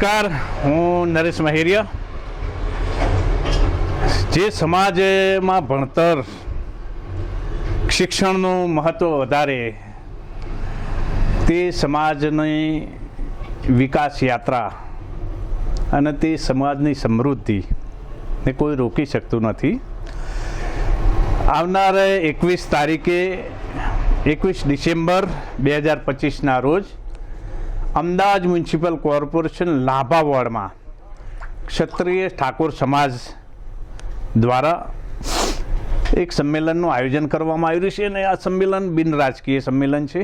નમસ્કાર, હું નરેશ મહેરિયા. જે સમાજમાં ભણતર, શિક્ષણનું મહત્ત્વ વધારે, તે સમાજની વિકાસ યાત્રા અને તે સમાજની સમૃદ્ધિ ને કોઈ રોકી શકતું નથી. આવનાર એકવીસ તારીખે એકવીસ ડિસેમ્બર બે હજાર પચીસના રોજ અમદાવાદ મ્યુનિસિપલ કોર્પોરેશન લાભા વોર્ડમાં ક્ષત્રિય ઠાકોર સમાજ દ્વારા એક સંમેલનનું આયોજન કરવામાં આવ્યું છે અને આ સંમેલન બિન રાજકીય સંમેલન છે.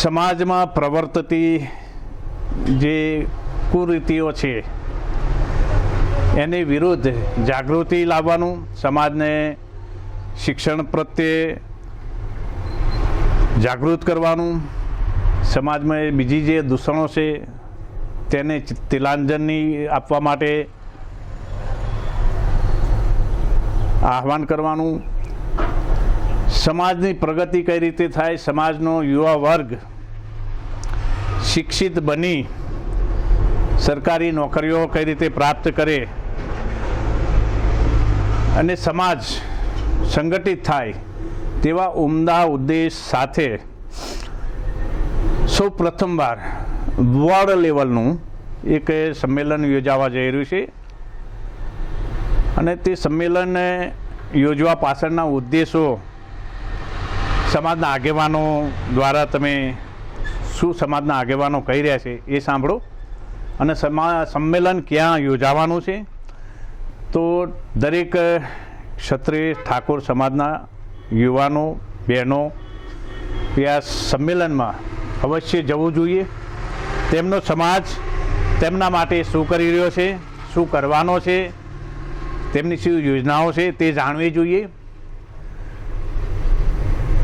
સમાજમાં પ્રવર્તતી જે કુરીતિઓ છે, એની વિરુદ્ધ જાગૃતિ લાવવાનું, સમાજને શિક્ષણ પ્રત્યે જાગૃત કરવાનું સમાજમાં બીજી જે દૂષણો છે, તેને તિલાંજનની આપવા માટે આહવાન કરવાનું, સમાજની પ્રગતિ કઈ રીતે થાય, સમાજનો યુવા વર્ગ શિક્ષિત બની, સરકારી નોકરીઓ કઈ રીતે પ્રાપ્ત કરે, અને સમાજ સંગઠિત થાય, તેવા ઉમદા ઉદ્દેશ સાથે સૌ પ્રથમવાર વોર્ડ લેવલનું એક સંમેલન યોજાવા જઈ રહ્યું છે. અને તે સંમેલન યોજવા પાછળના ઉદ્દેશો સમાજના આગેવાનો દ્વારા તમે શું સમાજના આગેવાનો કહી રહ્યા છે એ સાંભળો. અને સમા, સંમેલન ક્યાં યોજાવાનું છે? તો દરેક ક્ષત્રિય ઠાકોર સમાજના યુવાનો, બહેનો એ આ સંમેલનમાં અવશ્ય જવું જોઈએ. તેમનો સમાજ તેમના માટે શું કરી રહ્યો છે, શું કરવાનો છે, તેમની શું યોજનાઓ છે તે જાણવી જોઈએ.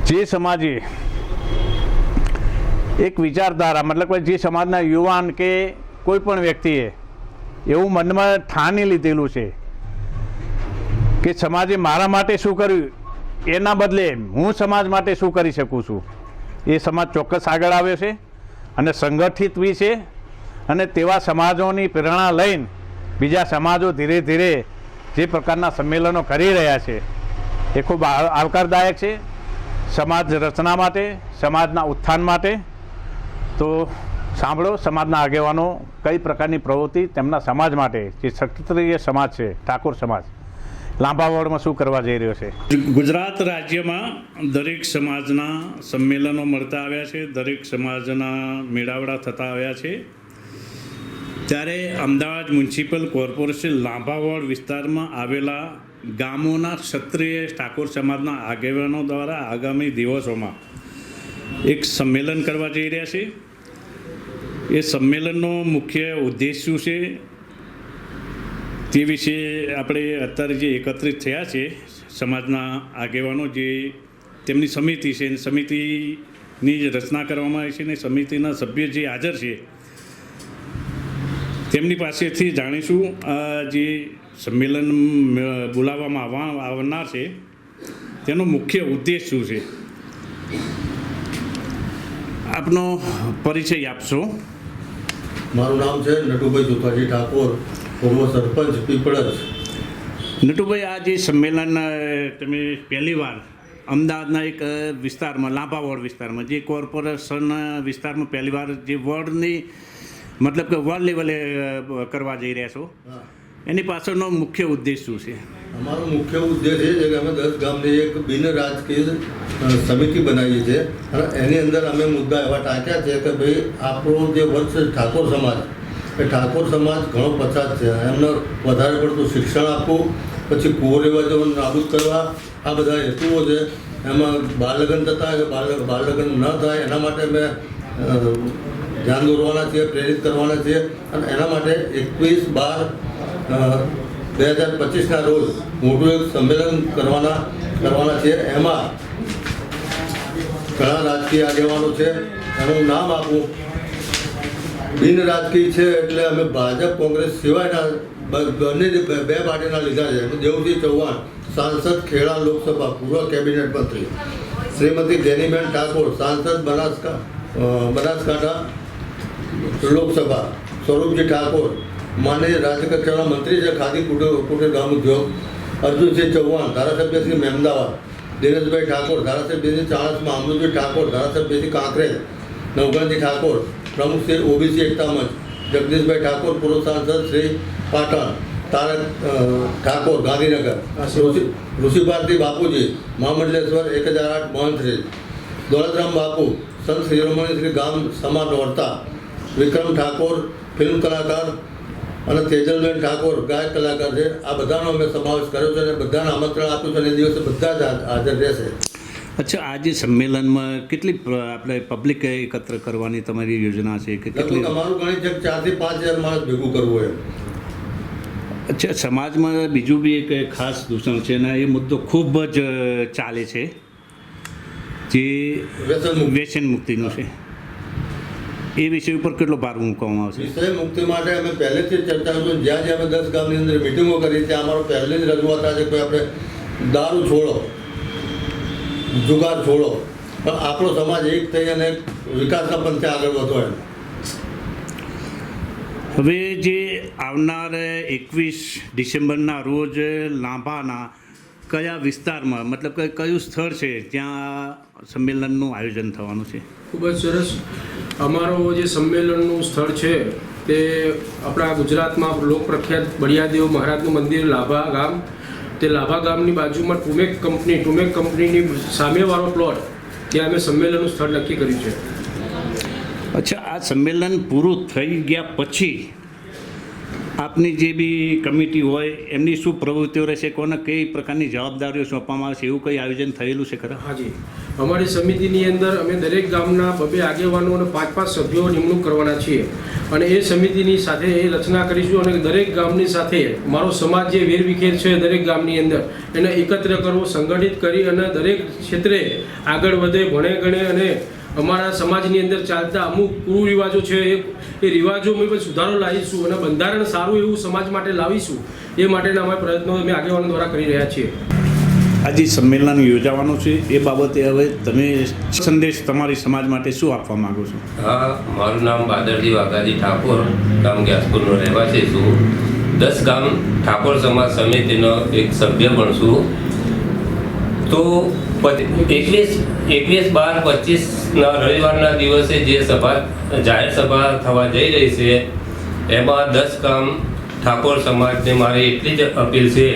જે સમાજે એક વિચારધારા મતલબ કે જે સમાજના યુવાન કે કોઈ પણ વ્યક્તિએ એવું મનમાં ઠાની લીધેલું છે કે સમાજે મારા માટે શું કર્યું, એના બદલે હું સમાજ માટે શું કરી શકું છું? એ સમાજ ચોક્કસ આગળ આવ્યો છે અને સંગઠિત બી છે અને તેવા સમાજોની પ્રેરણા લઈને બીજા સમાજો ધીરે ધીરે જે પ્રકારના સંમેલનો કરી રહ્યા છે, એ ખૂબ આવકારદાયક છે. સમાજ રચના માટે, સમાજના ઉત્થાન માટે. તો સાંભળો, સમાજના આગેવાનો કઈ પ્રકારની પ્રવૃત્તિ તેમના સમાજ માટે, જે ક્ષત્રિય સમાજ છે, ઠાકોર સમાજ. લાંબા વોર્ડમાં શું કરવા જઈ રહ્યો છે? ગુજરાત રાજ્યમાં દરેક સમાજના સંમેલનો મળતા આવ્યા છે, દરેક સમાજના મેળાવડા થતા આવ્યા છે. ત્યારે અમદાવાદ મ્યુનિસિપલ કોર્પોરેશન લાંબા વોર્ડ વિસ્તારમાં આવેલા ગામોના ક્ષત્રિય ઠાકોર સમાજના આગેવાનો દ્વારા આગામી દિવસોમાં એક સંમેલન કરવા જઈ રહ્યા છે. એ સંમેલનનો મુખ્ય ઉદ્દેશ શું છે? તે વિશે આપણે અત્યારે જે એકત્રિત થયા છે, સમાજના આગેવાનો જે તેમની સમિતિ છે અને સમિતિની જે રચના કરવામાં આવી છે ને સમિતિના સભ્ય જે હાજર છે, તેમની પાસેથી જાણીશું આ જે સંમેલન બોલાવવામાં આવવા, આવનાર છે, તેનો મુખ્ય ઉદ્દેશ શું છે? આપનો પરિચય આપશો. મારું નામ છે નટુભાઈ જોતાજી ઠાકોર. પૂર્વ સરપંચ પીપળજ. નટુભાઈ આ જે સંમેલન તમે પહેલી વાર અમદાવાદના એક વિસ્તારમાં લાંબા વોર્ડ વિસ્તારમાં જે કોર્પોરેશન વિસ્તારમાં પહેલી વાર જે વોર્ડની મતલબ કે વોર્ડ લેવલે કરવા જઈ રહ્યા છો એની પાછળનો મુખ્ય ઉદ્દેશ શું છે? અમારો મુખ્ય ઉદ્દેશ એ છે કે અમે દસ ગામની એક બિન રાજકીય સમિતિ બનાવી છે અને એની અંદર અમે મુદ્દા એવા ટાંક્યા છે કે ભાઈ આપણો જે વર્ષ ઠાકોર સમાજ એ ઠાકોર સમાજ ઘણો પછાત છે. એમને વધારે પડતું શિક્ષણ આપવું, પછી કુરિવાજો નાબૂદ કરવા, આ બધા હેતુઓ છે. એમાં બાળલગ્ન થતા કે બાળ બાળલગ્ન ન થાય, એના માટે મેં ધ્યાન દોરવાના છીએ પ્રેરિત કરવાના છીએ અને એના માટે એકવીસ બાર બે હજાર પચીસના રોજ મોટું એક સંમેલન કરવાના કરવાના છે. એમાં ઘણા રાજકીય આગેવાનો છે. એનું નામ આપું. બિન રાજકીય છે એટલે અમે ભાજપ, કોંગ્રેસ સિવાયના બંને બે પાર્ટીના લીધા છે. દેવજી ચૌહાણ, સાંસદ ખેડા લોકસભા, પૂર્વ કેબિનેટ મંત્રી. શ્રીમતી જેનીબેન ઠાકોર, સાંસદ બનાસકા બનાસકાંઠા લોકસભા. સ્વરૂપજી ઠાકોર, માનનીય રાજ્યકક્ષાના મંત્રી છે, ખાદી કુટીર ગ્રામ ઉદ્યોગ. અર્જુનસિંહ ચૌહાણ, ધારાસભ્ય શ્રી મહેમદાવાદ દિનેશભાઈ ઠાકોર, ધારાસભ્ય શ્રી ચાણસમાં અમૃતભાઈ ઠાકોર, ધારાસભ્ય શ્રી કાંકરેજ. નવગણજી ઠાકોર, પ્રમુખ શ્રી ઓબીસી એકતા મંચ, જગદીશભાઈ ઠાકોર, પૂર્વ સાંસદ શ્રી પાટણ, તારક ઠાકોર, ગાંધીનગર, ઋષિ, ઋષિભારતી બાપુજી, મહામંડલેશ્વર એક હજાર આઠ મહંત શ્રી દોલતરામ બાપુ, સંત શિરોમણી શ્રી ગામ સમાજ નોરતા વિક્રમ ઠાકોર, ફિલ્મ કલાકાર અને તેજલબેન ઠાકોર, ગાયક કલાકાર છે. આ બધાનો અમે સમાવેશ કર્યો છે અને બધાને આમંત્રણ આપ્યું છે અને દિવસે બધા જ હાજર રહેશે. અચ્છા આજે સંમેલનમાં કેટલી આપણે પબ્લિક એકત્ર કરવાની તમારી યોજના છે કે કેટલી તમારું ગણિત છે ચારથી પાંચ હજાર માણસ ભેગું કરવું હોય અચ્છા સમાજમાં બીજું બી એક ખાસ દૂષણ છે અને એ મુદ્દો ખૂબ જ ચાલે છે જે વ્યસન મુક્તિનો છે. એ વિષય ઉપર કેટલો ભાર મૂકવામાં આવશે? વિષય મુક્તિ માટે અમે પહેલેથી જ ચર્ચા કરી જ્યાં જ્યાં અમે દસ ગામની અંદર મિટિંગો કરી ત્યાં અમારો પહેલી જ રજૂઆત આજે છે કે આપણે દારૂ છોડો. જુગાર છોડો. પણ આપણો સમાજ એક થઈ અને વિકાસના પંથે આગળ વધો એમ. હવે જે આવનાર એકવીસ ડિસેમ્બરના રોજ લાંભાના કયા વિસ્તારમાં મતલબ કે કયું સ્થળ છે ત્યાં સંમેલનનું આયોજન થવાનું છે? ખૂબ જ સરસ. અમારો જે સંમેલનનું સ્થળ છે તે આપણા ગુજરાતમાં લોકપ્રખ્યાત બળિયાદેવ મહારાજનું મંદિર લાભા ગામ તે લાભા ગામની બાજુમાં ટુમેક કંપની, ટુમેક કંપનીની સામેવાળો પ્લોટ ત્યાં અમે સંમેલનનું સ્થળ નક્કી કર્યું છે. અચ્છા, આ સંમેલન પૂરું થઈ ગયા પછી આપની જે બી કમિટી હોય, એમની શું પ્રવૃત્તિઓ રહેશે, કોને કઈ પ્રકારની જવાબદારીઓ સોંપવામાં આવશે, એવું કંઈ આયોજન થયેલું છે ખરા? હાજી. અમારી સમિતિની અંદર અમે દરેક ગામના બબે આગેવાનો અને પાંચ પાંચ સભ્યો નિમણૂક કરવાના છીએ. અને એ સમિતિની સાથે એ રચના કરીશું અને દરેક ગામની સાથે મારો સમાજ જે વેરવિખેર છે દરેક ગામની અંદર, એને એકત્ર કરવો, સંગઠિત કરી અને દરેક ક્ષેત્રે આગળ વધે, ભણે ગણે અને અમારા સમાજની અંદર ચાલતા અમુક કુરિવાજો છે એ એ રિવાજોમાં પણ સુધારો લાવીશું અને બંધારણ સારું એવું સમાજ માટે લાવીશું એ માટેના અમારા પ્રયત્નો અમે આગેવાનો દ્વારા કરી રહ્યા છીએ. આજે સંમેલન યોજાવાનું છે એ બાબતે હવે તમે સંદેશ તમારી સમાજ માટે શું આપવા માંગો છો? હા મારું નામ બાદરજી વાઘાજી ઠાકોર ગામ ગ્યાસપુરનો રહેવાસી છું. દસ ગામ ઠાકોર સમાજ સમિતિનો એક સભ્ય પણ છું. તો એકવીસ એકવીસ બાર પચીસના રવિવારના દિવસે જે સભા, જાહેર સભા થવા જઈ રહી છે, એમાં દસ કામ ઠાકોર સમાજને મારી એટલી જ અપીલ છે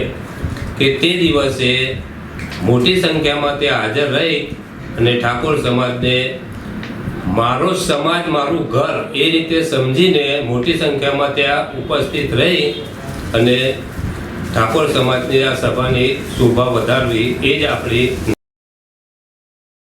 કે તે દિવસે મોટી સંખ્યામાં તે હાજર રહી અને ઠાકોર સમાજને મારો સમાજ, મારું ઘર એ રીતે સમજીને મોટી સંખ્યામાં ત્યાં ઉપસ્થિત રહી અને ઠાકોર સમાજની આ સભાની શોભા વધારવી એ જ આપણી